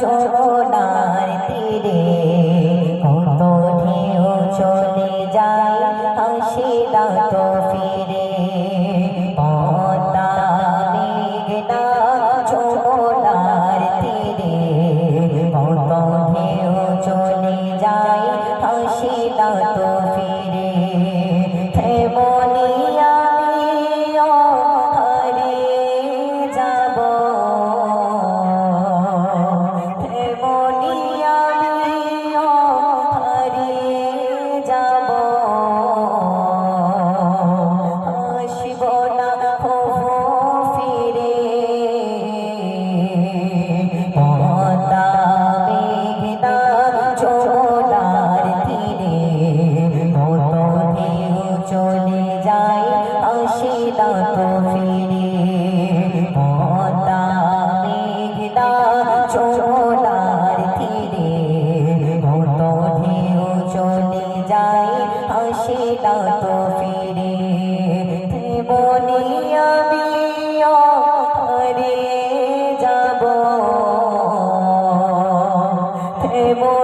চোনার তীরে কত ঢেউ চলে যায় হাসি না তো ফিরে। এমন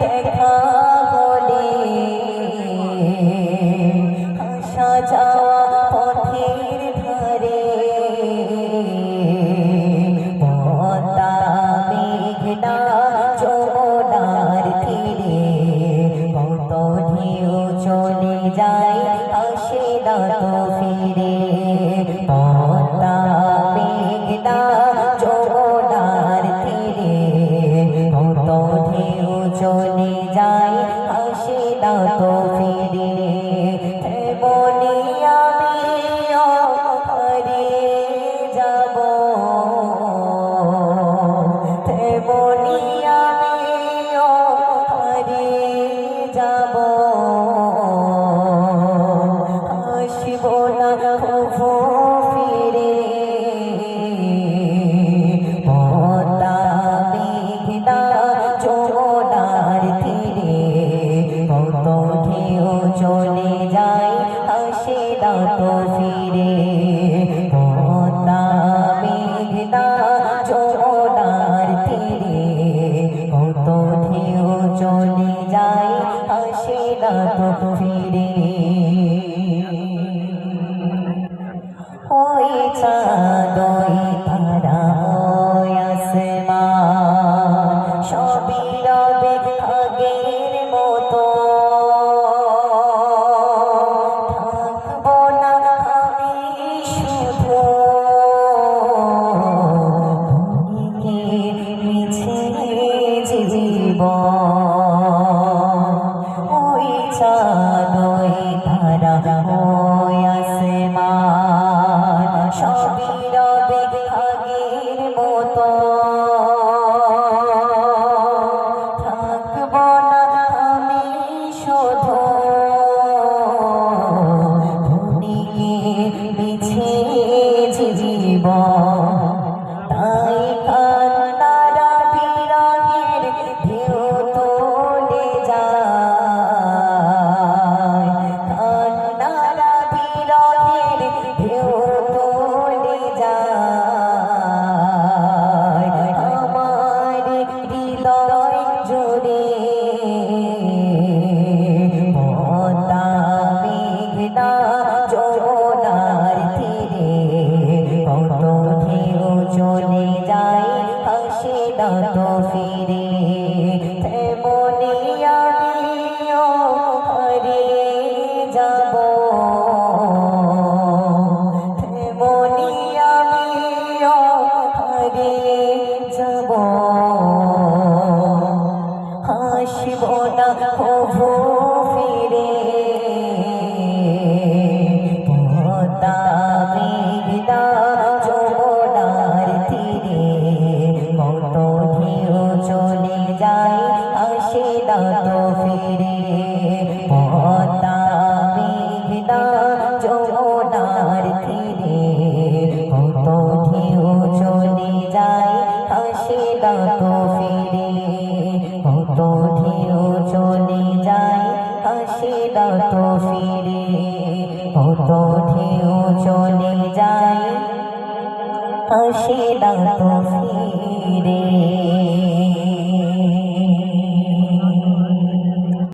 দেখা বলে আসা যাওয়া পথের ধারে পদ্মা মেঘনা এমনি আমি হারিয়ে যাব। আসিব না যায় আসে না তো ফিরে হবে আগের মতো। থাকব না আমি শুধু। ভূমিকে বিছে জীবন Allah. কত ঢেউ চলে যায় আসে না ফিরে।